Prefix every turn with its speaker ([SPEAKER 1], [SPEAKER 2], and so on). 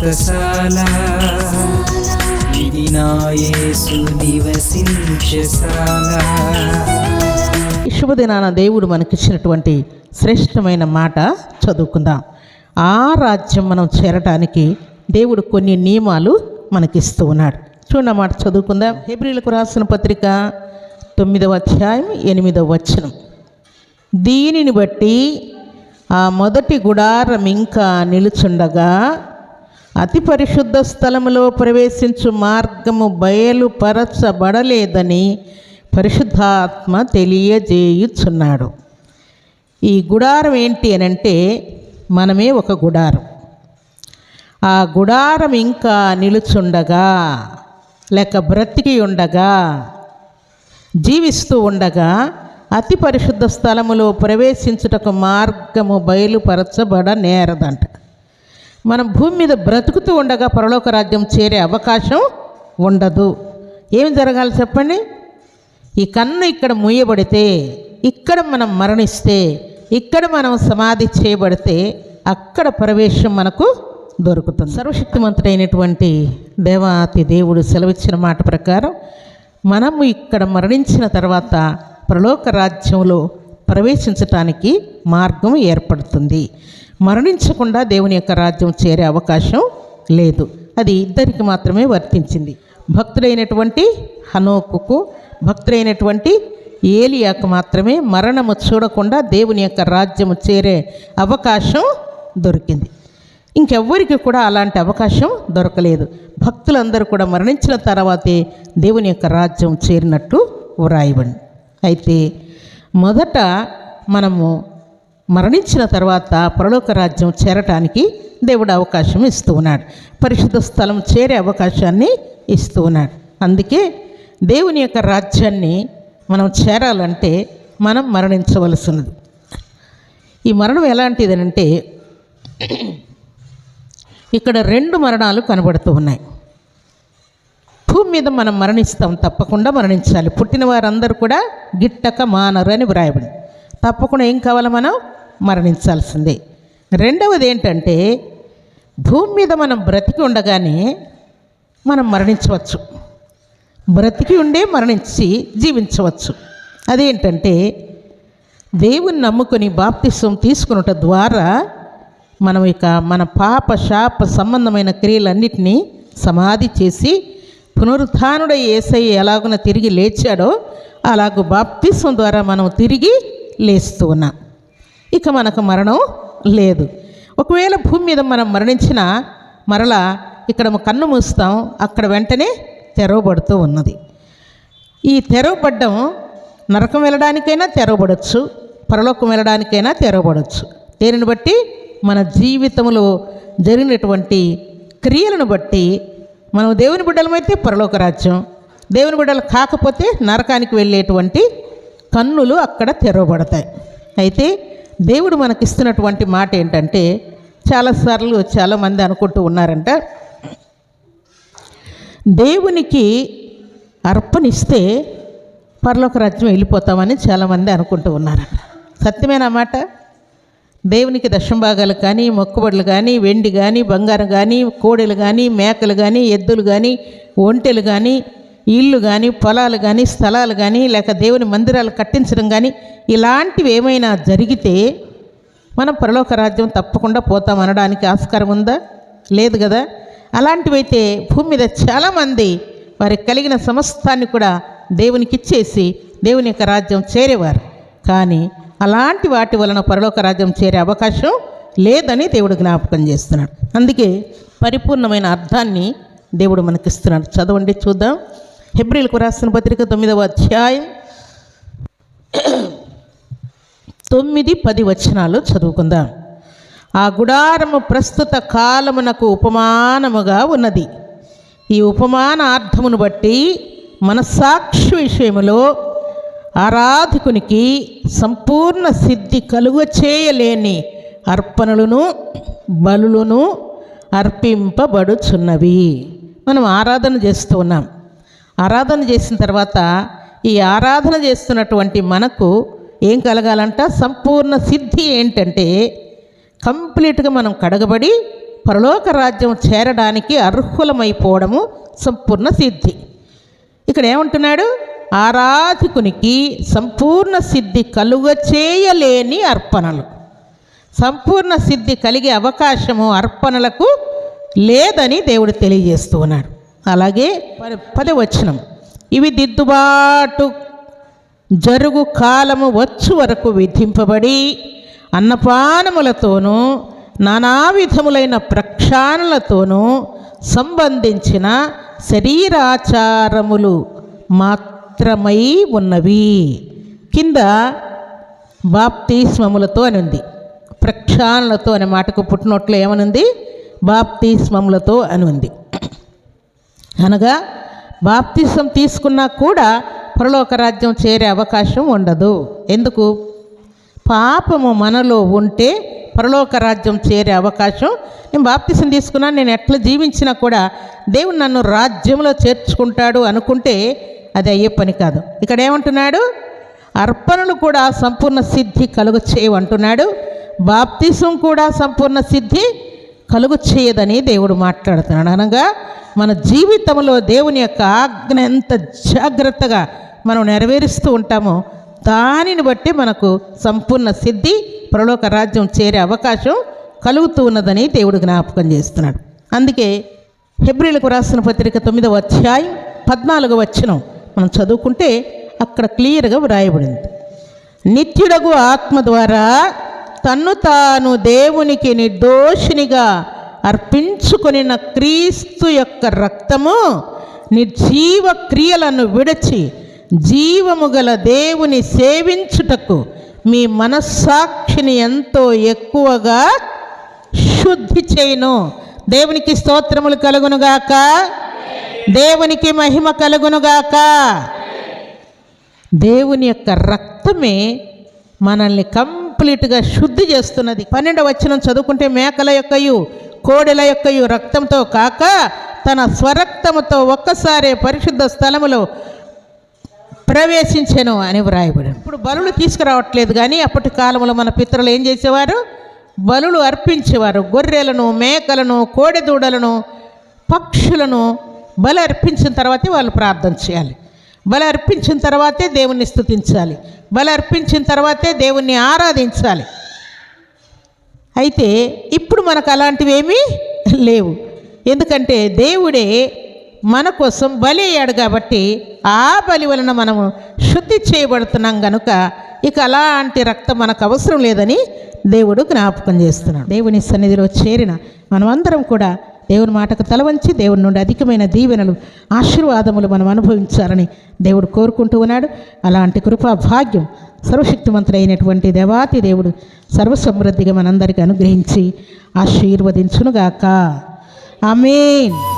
[SPEAKER 1] వ్రతశాల ఇది నా నివసించశాల
[SPEAKER 2] శుభదినాన దేవుడు మనకిచ్చినటువంటి శ్రేష్టమైన మాట చదువుకుందాం. ఆ రాజ్యం మనం చేరటానికి దేవుడు కొన్ని నియమాలు మనకిస్తూ ఉన్నాడు. చూడండి మాట చదువుకుందాం. హెబ్రిలకు రాసిన పత్రిక తొమ్మిదవ అధ్యాయం ఎనిమిదవ వచనం. దీనిని బట్టి ఆ మొదటి గుడారం ఇంకా నిలుచుండగా అతి పరిశుద్ధ స్థలములో ప్రవేశించు మార్గము బయలుపరచబడలేదని పరిశుద్ధాత్మ తెలియజేయుచున్నాడు. ఈ గుడారం ఏంటి అని అంటే మనమే ఒక గుడారం. ఆ గుడారం ఇంకా నిలుచుండగా లేక బ్రతికి ఉండగా జీవిస్తూ ఉండగా అతి పరిశుద్ధ స్థలములో ప్రవేశించుటకు మార్గము బయలుపరచబడ నేరదంట. మనం భూమి మీద బ్రతుకుతూ ఉండగా పరలోక రాజ్యం చేరే అవకాశం ఉండదు. ఏమి జరగాలి చెప్పండి? ఈ కన్ను ఇక్కడ మూయబడితే ఇక్కడ మనం మరణిస్తే ఇక్కడ మనం సమాధి చేయబడితే అక్కడ ప్రవేశం మనకు దొరుకుతుంది. సర్వశక్తిమంతుడైనటువంటి దేవాతి దేవుడు సెలవిచ్చిన మాట ప్రకారం మనము ఇక్కడ మరణించిన తర్వాత ప్రలోక రాజ్యంలో ప్రవేశించటానికి మార్గం ఏర్పడుతుంది. మరణించకుండా దేవుని యొక్క రాజ్యం చేరే అవకాశం లేదు. అది ఇద్దరికి మాత్రమే వర్తించింది. భక్తుడైనటువంటి హనోకుకు భక్తుడైనటువంటి ఏలియాకు మాత్రమే మరణము చూడకుండా దేవుని యొక్క రాజ్యము చేరే అవకాశం దొరికింది. ఇంకెవ్వరికి కూడా అలాంటి అవకాశం దొరకలేదు. భక్తులందరూ కూడా మరణించిన తర్వాతే దేవుని యొక్క రాజ్యం చేరినట్టు వ్రాయబడి అయితే మొదట మనము మరణించిన తర్వాత పరలోక రాజ్యం చేరటానికి దేవుడు అవకాశం ఇస్తూ ఉన్నాడు. పరిశుద్ధ స్థలం చేరే అవకాశాన్ని ఇస్తూ ఉన్నాడు. అందుకే దేవుని యొక్క రాజ్యాన్ని మనం చేరాలంటే మనం మరణించవలసినది. ఈ మరణం ఎలాంటిదనంటే ఇక్కడ రెండు మరణాలు కనబడుతూ ఉన్నాయి. భూమి మీద మనం మరణిస్తాం తప్పకుండా మరణించాలి. పుట్టిన వారందరూ కూడా గిట్టక మానరు అని వ్రాయబడి తప్పకుండా ఏం కావాలి మనం? మరణించాల్సిందే. రెండవది ఏంటంటే భూమి మీద మనం బ్రతికి ఉండగానే మనం మరణించవచ్చు. బ్రతికి ఉండే మరణించి జీవించవచ్చు. అదేంటంటే దేవుని నమ్ముకొని బాప్తిసం తీసుకున్నట ద్వారా మనం ఇక మన పాప శాప సంబంధమైన క్రియలన్నిటినీ సమాధి చేసి పునరుత్నుడ ఏసై ఎలాగున తిరిగి లేచాడో అలాగూ బాప్తిసం ద్వారా మనం తిరిగి లేస్తూ ఉన్నాం. ఇక మనకు మరణం లేదు. ఒకవేళ భూమి మీద మనం మరణించినా మరలా ఇక్కడ కన్ను మూస్తాం అక్కడ వెంటనే తెరవబడుతూ ఉన్నది. ఈ తెరవబడ్డం నరకం వెళ్ళడానికైనా తెరవబడచ్చు పరలోకం వెళ్ళడానికైనా తెరవబడచ్చు దేనిని బట్టి? మన జీవితంలో జరిగినటువంటి క్రియలను బట్టి. మనం దేవుని బిడ్డలమైతే పరలోక రాజ్యం దేవుని బిడ్డలు కాకపోతే నరకానికి వెళ్ళేటువంటి కన్నులు అక్కడ తెరవబడతాయి. అయితే దేవుడు మనకిస్తున్నటువంటి మాట ఏంటంటే చాలాసార్లు చాలామంది అనుకుంటూ ఉన్నారంట దేవునికి అర్పణిస్తే పరలోక రాజ్యం వెళ్ళిపోతామని చాలామంది అనుకుంటూ ఉన్నారు సత్యమేనా మాట? దేవునికి దశంభాగాలు కానీ మొక్కుబడులు కానీ వెండి కానీ బంగారం కానీ కోడెలు కానీ మేకలు కానీ ఎద్దులు కానీ ఒంటెలు కానీ ఇల్లు కానీ పొలాలు కానీ స్థలాలు కానీ లేక దేవుని మందిరాలు కట్టించడం కానీ ఇలాంటివి ఏమైనా జరిగితే మనం పరలోక రాజ్యం తప్పకుండా పోతాం అనడానికి ఆస్కారం ఉందా? లేదు కదా? అలాంటివైతే భూమి మీద చాలామంది వారికి కలిగిన సమస్తాన్ని కూడా దేవునికి ఇచ్చేసి దేవుని యొక్క రాజ్యం చేరేవారు. కానీ అలాంటి వాటి వలన పరలోక రాజ్యం చేరే అవకాశం లేదని దేవుడు జ్ఞాపకం చేస్తున్నాడు. అందుకే పరిపూర్ణమైన అర్థాన్ని దేవుడు మనకిస్తున్నాడు. చదవండి చూద్దాం. హెబ్రిల్కు రాసిన పత్రిక తొమ్మిదవ అధ్యాయం తొమ్మిది పది వచనాలు చదువుకుందాం. ఆ గుడారము ప్రస్తుత కాలమునకు ఉపమానముగా ఉన్నది. ఈ ఉపమాన అర్థమును బట్టి మనస్సాక్షి విషయములో ఆరాధకునికి సంపూర్ణ సిద్ధి కలుగ చేయలేని అర్పణలను బలులను అర్పింపబడుచున్నవి. మనం ఆరాధన చేస్తూ ఉన్నాం. ఆరాధన చేసిన తర్వాత ఈ ఆరాధన చేస్తున్నటువంటి మనకు ఏం కలగాలంట? సంపూర్ణ సిద్ధి ఏంటంటే కంప్లీట్గా మనం కడగబడి పరలోక రాజ్యం చేరడానికి అర్హులమైపోవడము సంపూర్ణ సిద్ధి. ఇక్కడ ఏమంటున్నాడు? ఆరాధకునికి సంపూర్ణ సిద్ధి కలుగ చేయలేని అర్పణలు. సంపూర్ణ సిద్ధి కలిగే అవకాశము అర్పణలకు లేదని దేవుడు తెలియజేస్తూ ఉన్నాడు. అలాగే పదవచనం. ఇవి దిద్దుబాటు జరుగు కాలము వచ్చు వరకు విధింపబడి అన్నపానములతోనూ నానా విధములైన ప్రక్షాళనలతోనూ సంబంధించిన శరీరాచారములు మాత్రమై ఉన్నవి. కింద బాప్తిస్మములతో అని ఉంది ప్రక్షాళనలతో అనే మాటకు పుట్టినట్లు ఏమనుంది? బాప్తిస్మములతో అని ఉంది అనగా బాప్తిసం తీసుకున్నా కూడా పరలోక రాజ్యం చేరే అవకాశం ఉండదు. ఎందుకు? పాపము మనలో ఉంటే పరలోక రాజ్యం చేరే అవకాశం నేను బాప్తిసం తీసుకున్నా నేను ఎట్లా జీవించినా కూడా దేవుడు నన్ను రాజ్యంలో చేర్చుకుంటాడు అనుకుంటే అది అయ్యే పని కాదు. ఇక్కడ ఏమంటున్నాడు? అర్పణలు కూడా సంపూర్ణ సిద్ధి కలుగు చేయమంటున్నాడు బాప్తిసం కూడా సంపూర్ణ సిద్ధి కలుగు చేయదని దేవుడు మాట్లాడుతున్నాడు. అనగా మన జీవితంలో దేవుని యొక్క ఆజ్ఞ ఎంత జాగ్రత్తగా మనం నెరవేరుస్తూ ఉంటామో దానిని బట్టి మనకు సంపూర్ణ సిద్ధి ప్రలోక రాజ్యం చేరే అవకాశం కలుగుతూ ఉన్నదని దేవుడు జ్ఞాపకం చేస్తున్నాడు. అందుకే హెబ్రిలకు రాసిన పత్రిక తొమ్మిదవ అధ్యాయం పద్నాలుగు వచ్చినం మనం చదువుకుంటే అక్కడ క్లియర్గా వ్రాయబడింది. నిత్యుడగు ఆత్మ ద్వారా తన్ను తాను దేవునికి నిర్దోషినిగా అర్పించుకుని క్రీస్తు యొక్క రక్తము నిర్జీవ క్రియలను విడచి జీవము గల దేవుని సేవించుటకు మీ మనస్సాక్షిని ఎంతో ఎక్కువగా శుద్ధి చేయను. దేవునికి స్తోత్రములు కలుగునుగాక. దేవునికి మహిమ కలుగునుగాక. దేవుని యొక్క రక్తమే మనల్ని కంప్లీట్గా శుద్ధి చేస్తున్నది. పన్నెండవ వచనం చదువుకుంటే మేకల యొక్కయు కోడెల యొక్కయు రక్తంతో కాక తన స్వరక్తముతో ఒక్కసారే పరిశుద్ధ స్థలములో ప్రవేశించను అని వ్రాయబడి ఇప్పుడు బలులు తీసుకురావట్లేదు కానీ అప్పటి కాలంలో మన పితరులు ఏం చేసేవారు? బలులు అర్పించేవారు. గొర్రెలను మేకలను కోడెదూడలను పక్షులను బలి అర్పించిన తర్వాతే వాళ్ళు ప్రార్థన చేయాలి. బలి అర్పించిన తర్వాతే దేవుణ్ణి స్థుతించాలి బలి అర్పించిన తర్వాతే దేవుణ్ణి ఆరాధించాలి. అయితే ఇప్పుడు మనకు అలాంటివేమీ లేవు. ఎందుకంటే దేవుడే మన కోసం బలి అయ్యాడు కాబట్టి ఆ బలి వలన మనము శుద్ధి చేయబడుతున్నాం కనుక ఇక అలాంటి రక్తం మనకు అవసరం లేదని దేవుడు జ్ఞాపకం చేస్తున్నాడు. దేవుని సన్నిధిలో చేరిన మనమందరం కూడా దేవుని మాటకు తలవంచి దేవుని నుండి అధికమైన దీవెనలు ఆశీర్వాదములు మనం అనుభవించాలని దేవుడు కోరుకుంటూ ఉన్నాడు. అలాంటి కృపా భాగ్యం సర్వశక్తిమంతుడైనటువంటి దేవాతి దేవుడు సర్వసమృద్ధిగా మనందరికీ అనుగ్రహించి ఆశీర్వదించునుగాక. ఆమెన్.